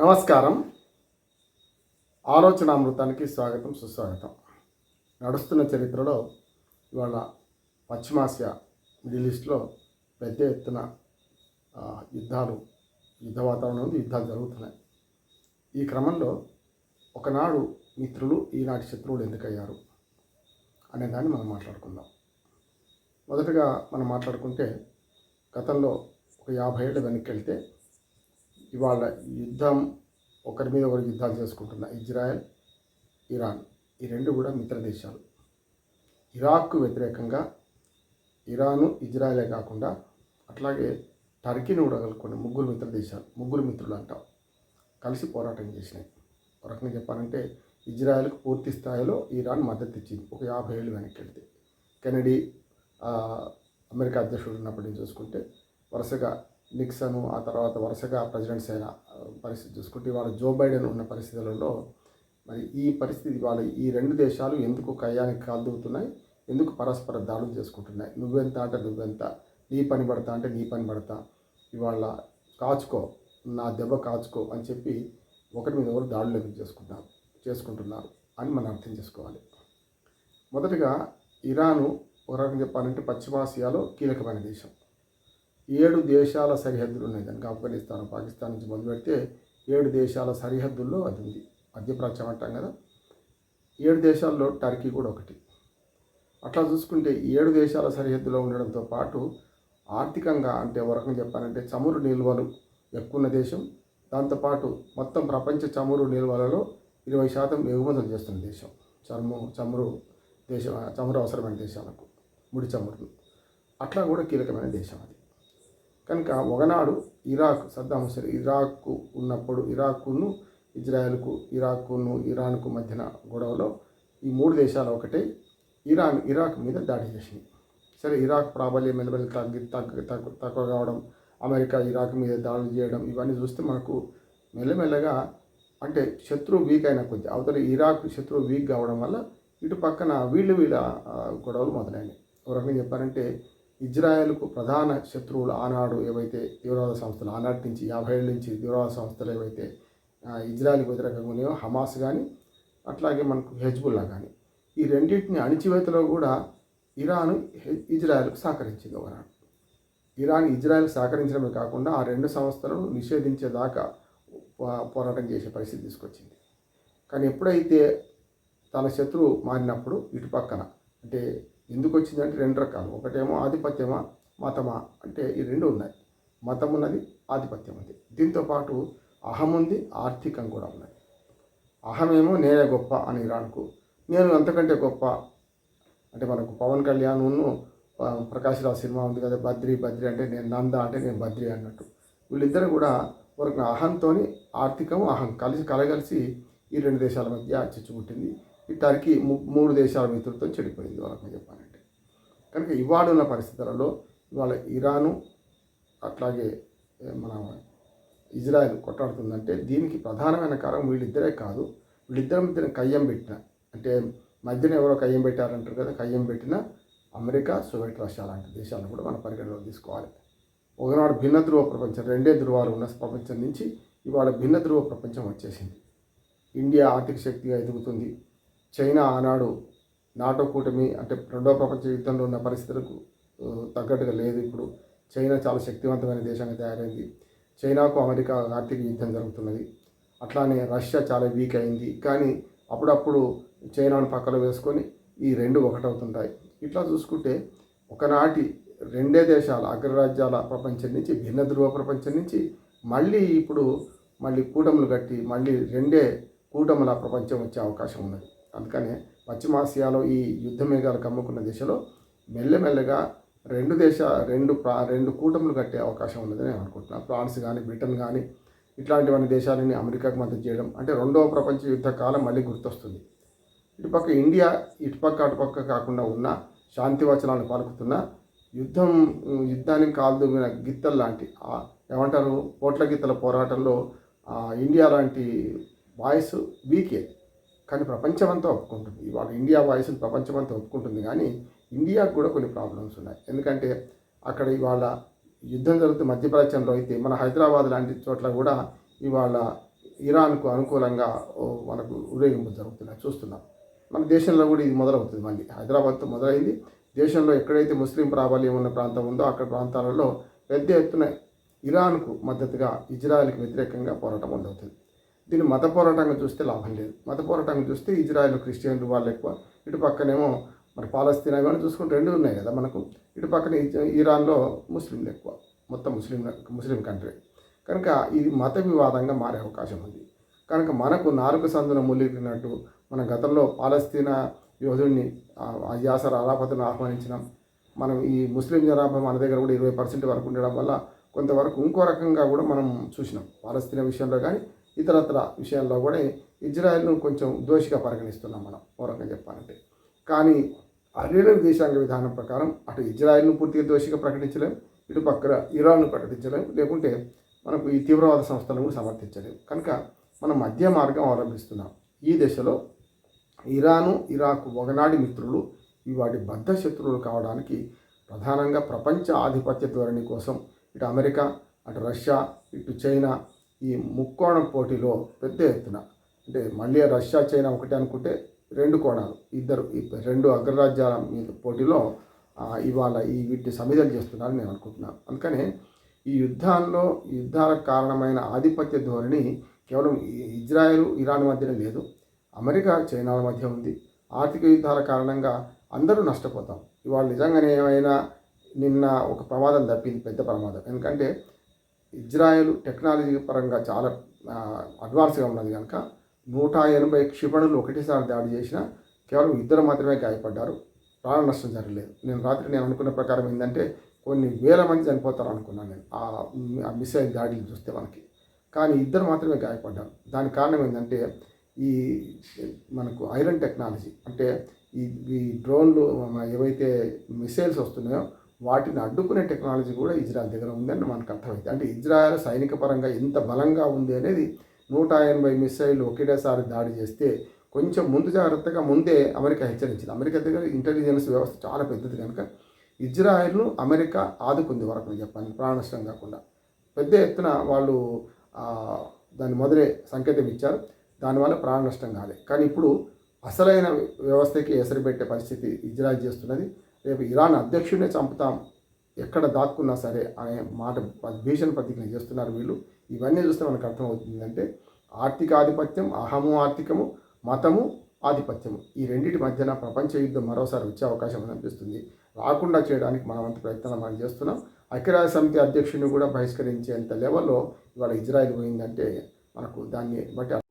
నమస్కారం. ఆలోచనామృతానికి స్వాగతం సుస్వాగతం. నడుస్తున్న చరిత్రలో ఇవాళ పశ్చిమాసియా మిడిల్ ఈస్ట్లో పెద్ద ఎత్తున యుద్ధాలు యుద్ధ వాతావరణం యుద్ధాలు జరుగుతున్నాయి. ఈ క్రమంలో ఒకనాడు మిత్రులు ఈనాటి శత్రువులు ఎందుకయ్యారు అనే దాన్ని మనం మాట్లాడుకుందాం. మొదటగా మనం మాట్లాడుకుంటే గతంలో ఒక యాభై ఏళ్ళ వెనక్కి వెళ్తే ఇవాళ యుద్ధం ఒకరి మీద ఒకరు యుద్ధాలు చేసుకుంటున్న ఇజ్రాయెల్ ఇరాన్ ఈ రెండు కూడా మిత్ర దేశాలు. ఇరాక్కు వ్యతిరేకంగా ఇరాను ఇజ్రాయలే కాకుండా అట్లాగే టర్కీని కూడా కలుపుకొని ముగ్గురు మిత్ర దేశాలు ముగ్గురు మిత్రులు అంటాం. కలిసి పోరాటం చేసినాయి. ఒక రకంగా చెప్పాలంటే ఇజ్రాయెల్కు పూర్తి స్థాయిలో ఇరాన్ మద్దతు ఇచ్చింది. ఒక యాభై ఏళ్ళు వెనక్కి వెళ్తే కెనడీ అమెరికా అధ్యక్షుడు ఉన్నప్పటి నుంచి చూసుకుంటే వరుసగా నిక్సన్ ఆ తర్వాత వరుసగా ప్రెసిడెంట్స్ అయిన పరిస్థితి చూసుకుంటే ఇవాళ జో బైడెన్ ఉన్న పరిస్థితులలో మరి ఈ పరిస్థితి వాళ్ళ ఈ రెండు దేశాలు ఎందుకు కయ్యానికి కాల్దుతున్నాయి ఎందుకు పరస్పర దాడులు చేసుకుంటున్నాయి? నువ్వెంత అంటే నువ్వెంత? నీ పని పడతా అంటే నీ పని పడతా? ఇవాళ కాచుకో నా దెబ్బ కాచుకో అని చెప్పి ఒకరి మీద ఒకరు దాడులు ఎందుకు చేసుకుంటున్నారు చేసుకుంటున్నారు అని మనం అర్థం చేసుకోవాలి. మొదటగా ఇరాను ఒక రకంగా చెప్పాలంటే పశ్చిమాసియాలో కీలకమైన దేశం. ఏడు దేశాల సరిహద్దులు ఉన్నాయి దానికి ఆఫ్ఘనిస్తాన్ పాకిస్తాన్ నుంచి మొదలు పెడితే ఏడు దేశాల సరిహద్దుల్లో అది ఉంది. మధ్యప్రాచ్యం అంటాం కదా. ఏడు దేశాల్లో టర్కీ కూడా ఒకటి. అట్లా చూసుకుంటే ఏడు దేశాల సరిహద్దులో ఉండడంతో పాటు ఆర్థికంగా అంటే వరకు రకంగా చెప్పాలంటే చమురు నిల్వలు ఎక్కువ ఉన్న దేశం దాంతోపాటు మొత్తం ప్రపంచ చమురు నిల్వలలో ఇరవై శాతం ఎగుమతులు చేస్తున్న దేశం. చర్మం చమురు దేశం చమురు అవసరమైన దేశాలకు ముడి చమురులు. అట్లా కూడా కీలకమైన దేశం అది. కనుక ఒకనాడు ఇరాక్ సద్దాం హుసేన్ ఇరాక్ ఉన్నప్పుడు ఇరాక్ను ఇజ్రాయెల్కు ఇరాక్ను ఇరాన్కు మధ్యన గొడవలో ఈ మూడు దేశాలు ఒకటే. ఇరాన్ ఇరాక్ మీద దాడి చేసింది. సరే ఇరాక్ ప్రాబల్యం మెల్లమెల్లి తగ్గి తగ్గ తగ్గు తక్కువ కావడం అమెరికా ఇరాక్ మీద దాడులు చేయడం ఇవన్నీ చూస్తే మనకు మెల్లమెల్లగా అంటే శత్రువు వీక్ అయిన కొద్ది అవతల ఇరాక్ శత్రువు వీక్ కావడం వల్ల ఇటు పక్కన వీళ్ళు వీళ్ళ గొడవలు మొదలైనవి ఒక రకంగా చెప్పారంటే ఇజ్రాయెల్కు ప్రధాన శత్రువులు ఆనాడు ఏవైతే తీవ్రవాద సంస్థలు ఆనాటి నుంచి యాభై ఏళ్ళ నుంచి తీవ్రవాద సంస్థలు ఏవైతే ఇజ్రాయెల్కి వ్యతిరేకంగా ఉన్నాయో హమాస్ కానీ అట్లాగే మనకు హెజ్బుల్లా కానీ ఈ రెండింటిని అణిచివేతలో కూడా ఇరాన్ ఇజ్రాయెల్కు సహకరించింది ఒకనాడు. ఇరాన్ ఇజ్రాయెల్ సహకరించడమే కాకుండా ఆ రెండు సంస్థలను నిషేధించేదాకా పోరాటం చేసే పరిస్థితి తీసుకొచ్చింది. కానీ ఎప్పుడైతే తన శత్రువు మారినప్పుడు ఇటు పక్కన అంటే ఎందుకు వచ్చిందంటే రెండు రకాలు. ఒకటేమో ఆధిపత్యమా మతమా అంటే ఈ రెండు ఉన్నాయి. మతం ఉన్నది ఆధిపత్యం ఉంది. దీంతోపాటు అహం ఉంది ఆర్థికం కూడా ఉన్నది. అహమేమో నేనే గొప్ప అని ఇరాన్కు. నేను అంతకంటే గొప్ప. అంటే మనకు పవన్ కళ్యాణ్ ఉన్ను ప్రకాష్ రాజ్ సినిమా ఉంది కదా బద్రి బద్రి అంటే నేను నంద అంటే నేను బద్రి అన్నట్టు. వీళ్ళిద్దరూ కూడా వరకు అహంతో ఆర్థికం అహం కలిసి కలగలిసి ఈ రెండు దేశాల మధ్య చిచ్చుకుంటుంది పుట్టింది టర్కీ ము- మూడు దేశాల మిత్రులతో చెడిపోయింది వాళ్ళకి చెప్పాలంటే కనుక ఇవాళ ఉన్న పరిస్థితులలో ఇవాళ ఇరాను అట్లాగే మన ఇజ్రాయెల్ కొట్టాడుతుందంటే దీనికి ప్రధానమైన కారణం వీళ్ళిద్దరే కాదు. వీళ్ళిద్దరి మధ్యన కయ్యం పెట్టిన అంటే మధ్యన ఎవరో కయ్యం పెట్టారంటారు కదా కయ్యం పెట్టిన అమెరికా సోవియట్ రష్యా లాంటి దేశాలను కూడా మన పరిగణలో తీసుకోవాలి. ఒకనాడు భిన్న ధ్రువ ప్రపంచం రెండే ధ్రువాలు ఉన్న ప్రపంచం నుంచి ఇవాళ భిన్న ధ్రువ ప్రపంచం వచ్చేసింది. ఇండియా ఆర్థిక శక్తిగా ఎదుగుతుంది. చైనా ఆనాడు నాటో కూటమి అంటే రెండో ప్రపంచ యుద్ధంలో ఉన్న పరిస్థితులకు తగ్గట్టుగా లేదు. ఇప్పుడు చైనా చాలా శక్తివంతమైన దేశంగా తయారైంది. చైనాకు అమెరికా ఆర్థిక యుద్ధం జరుగుతున్నది. అట్లానే రష్యా చాలా వీక్ అయింది. కానీ అప్పుడప్పుడు చైనాను పక్కలో వేసుకొని ఈ రెండు ఒకటవుతుంటాయి. ఇట్లా చూసుకుంటే ఒకనాటి రెండే దేశాల అగ్రరాజ్యాల ప్రపంచం నుంచి భిన్న ధృవ ప్రపంచం నుంచి మళ్ళీ ఇప్పుడు మళ్ళీ కూటములు కట్టి మళ్ళీ రెండే కూటముల ప్రపంచం వచ్చే అవకాశం ఉన్నది. అందుకనే పశ్చిమాసియాలో ఈ యుద్ధ మేఘాలు కమ్ముకున్న దిశలో మెల్లమెల్లగా రెండు దేశ రెండు ప్రా రెండు కూటములు కట్టే అవకాశం ఉన్నది నేను అనుకుంటున్నాను. ఫ్రాన్స్ కానీ బ్రిటన్ కానీ ఇట్లాంటివన్నీ దేశాలని అమెరికాకు మద్దతు చేయడం అంటే రెండవ ప్రపంచ యుద్ధ కాలం మళ్ళీ గుర్తొస్తుంది. ఇటుపక్క ఇండియా ఇటుపక్క అటుపక్క కాకుండా ఉన్న శాంతి వచనాలను పలుకుతున్న యుద్ధం యుద్ధానికి కాల్దుమిన గిత్తలు లాంటి ఏమంటారు పోట్ల గిత్తల పోరాటంలో ఇండియా లాంటి వాయిస్ వీకే. కానీ ప్రపంచమంతా ఒప్పుకుంటుంది. ఇవాళ ఇండియా వాయిస్ని ప్రపంచమంతా ఒప్పుకుంటుంది. కానీ ఇండియాకు కూడా కొన్ని ప్రాబ్లమ్స్ ఉన్నాయి. ఎందుకంటే అక్కడ ఇవాళ యుద్ధం జరుగుతున్న మధ్యప్రాచ్యంలో అయితే మన హైదరాబాద్ లాంటి చోట్ల కూడా ఇవాళ ఇరాన్కు అనుకూలంగా మనకు ఊరేగింపు జరుగుతున్నాయి. చూస్తున్నాం. మన దేశంలో కూడా ఇది మొదలవుతుంది మళ్ళీ. హైదరాబాద్తో మొదలైంది. దేశంలో ఎక్కడైతే ముస్లిం ప్రాబల్యం ఉన్న ప్రాంతం ఉందో అక్కడ ప్రాంతాలలో పెద్ద ఎత్తున ఇరాన్కు మద్దతుగా ఇజ్రాయెల్కి వ్యతిరేకంగా పోరాటం మొదలవుతుంది దీన్ని మత పోరాటంగా చూస్తే లాభం లేదు. మత పోరాటంగా చూస్తే ఇజ్రాయెల్ క్రిస్టియన్లు వాళ్ళు ఎక్కువ. ఇటు పక్కనేమో మరి పాలస్తీనా కానీ చూసుకుంటే రెండు ఉన్నాయి కదా మనకు. ఇటు పక్కన ఇరాన్లో ముస్లింలు ఎక్కువ. మొత్తం ముస్లిం ముస్లిం కంట్రీ. కనుక ఇది మత వివాదంగా మారే అవకాశం ఉంది. కనుక మనకు నాలుగు సందున ములిగినట్టు మన గతంలో పాలస్తీనా యోధుడిని యాసర్ అరాపతిని ఆహ్వానించినాం. మనం ఈ ముస్లిం జనాభా మన దగ్గర కూడా ఇరవై పర్సెంట్ వరకు ఉండడం వల్ల కొంతవరకు ఇంకో రకంగా కూడా మనం చూసినాం. పాలస్తీనా విషయంలో కానీ ఇతరత్ర విషయాల్లో కూడా ఇజ్రాయెల్ను కొంచెం దోషిగా పరిగణిస్తున్నాం మనం ఓ రకంగా చెప్పాలంటే. కానీ అర్యుల విదేశాంగ విధానం ప్రకారం అటు ఇజ్రాయెల్ను పూర్తిగా దోషిగా ప్రకటించలేం ఇటు పక్కన ఇరాన్ను ప్రకటించలేం లేకుంటే మనకు ఈ తీవ్రవాద సంస్థలను కూడా సమర్థించలేము కనుక మనం మధ్య మార్గం అవలంబిస్తున్నాం ఈ దశలో ఇరాను ఇరాక్ ఒకనాటి మిత్రులు ఈ వాటి బద్ధ శత్రువులు కావడానికి ప్రధానంగా ప్రపంచ ఆధిపత్య ధోరణి కోసం ఇటు అమెరికా అటు రష్యా ఇటు చైనా ఈ ముక్కోణం పోటీలో పెద్ద ఎత్తున అంటే మళ్ళీ రష్యా చైనా ఒకటి అనుకుంటే రెండు కోణాలు. ఇద్దరు రెండు అగ్రరాజ్యాల మీద పోటీలో ఇవాళ ఈ వీటిని సమిధలు చేస్తున్నారని నేను అనుకుంటున్నాను అందుకనే ఈ యుద్ధాల్లో యుద్ధాలకు కారణమైన ఆధిపత్య ధోరణి కేవలం ఇజ్రాయెల్ ఇరాన్ మధ్యనే లేదు. అమెరికా చైనాల మధ్య ఉంది. ఆర్థిక యుద్ధాల కారణంగా అందరూ నష్టపోతాం. ఇవాళ నిజంగానే ఏమైనా నిన్న ఒక ప్రమాదం తప్పింది పెద్ద ప్రమాదం. ఎందుకంటే ఇజ్రాయెల్ టెక్నాలజీ పరంగా చాలా అడ్వాన్స్గా ఉన్నది కనుక నూట ఎనభై క్షిపణులు ఒకటేసారి దాడి చేసిన కేవలం ఇద్దరు మాత్రమే గాయపడ్డారు. ప్రాణ నష్టం జరగలేదు. నేను రాత్రి నేను అనుకున్న ప్రకారం ఏంటంటే కొన్ని వేల మంది చనిపోతారు అనుకున్నాను నేను. ఆ ఆ మిసైల్ దాడిని చూస్తే మనకి. కానీ ఇద్దరు మాత్రమే గాయపడ్డారు. దాని కారణం ఏంటంటే ఈ మనకు ఐరన్ టెక్నాలజీ అంటే ఈ ఈ డ్రోన్లు ఏవైతే మిసైల్స్ వస్తున్నాయో వాటిని అడ్డుకునే టెక్నాలజీ కూడా ఇజ్రాయెల్ దగ్గర ఉందని మనకు అర్థమైంది. అంటే ఇజ్రాయెల్ సైనిక పరంగా ఎంత బలంగా ఉంది అనేది నూట ఎనభై మిసైల్ ఒకేసారి దాడి చేస్తే కొంచెం ముందు జాగ్రత్తగా ముందే అమెరికా హెచ్చరించింది. అమెరికా దగ్గర ఇంటెలిజెన్స్ వ్యవస్థ చాలా పెద్దది కనుక ఇజ్రాయెల్ను అమెరికా ఆదుకుంది వరకు చెప్పాలి ప్రాణనష్టం కాకుండా. పెద్ద ఎత్తున వాళ్ళు దాన్ని దాని మొదలే సంకేతం ఇచ్చారు. దానివల్ల ప్రాణ నష్టం కాలేదు కానీ ఇప్పుడు అసలైన వ్యవస్థకి ఎసరు పెట్టే పరిస్థితి ఇజ్రాయెల్ చేస్తున్నది. రేపు ఇరాన్ అధ్యక్షుడినే చంపుతాం. ఎక్కడ దాక్కున్నా సరే అనే మాట భీషణ ప్రతిజ్ఞ చేస్తున్నారు వీళ్ళు. ఇవన్నీ చూస్తే మనకు అర్థమవుతుంది అంటే ఆర్థిక ఆధిపత్యం అహము ఆర్థికము మతము ఆధిపత్యము. ఈ రెండింటి మధ్యన ప్రపంచ యుద్ధం మరోసారి వచ్చే అవకాశం అనిపిస్తుంది. రాకుండా చేయడానికి మనం అంత ప్రయత్నం మనం చేస్తున్నాం. ఐక్యరాజ్య సమితి అధ్యక్షుడిని కూడా బహిష్కరించేంత లెవెల్లో ఇవాళ ఇజ్రాయెల్ పోయిందంటే మనకు దాన్ని బట్టి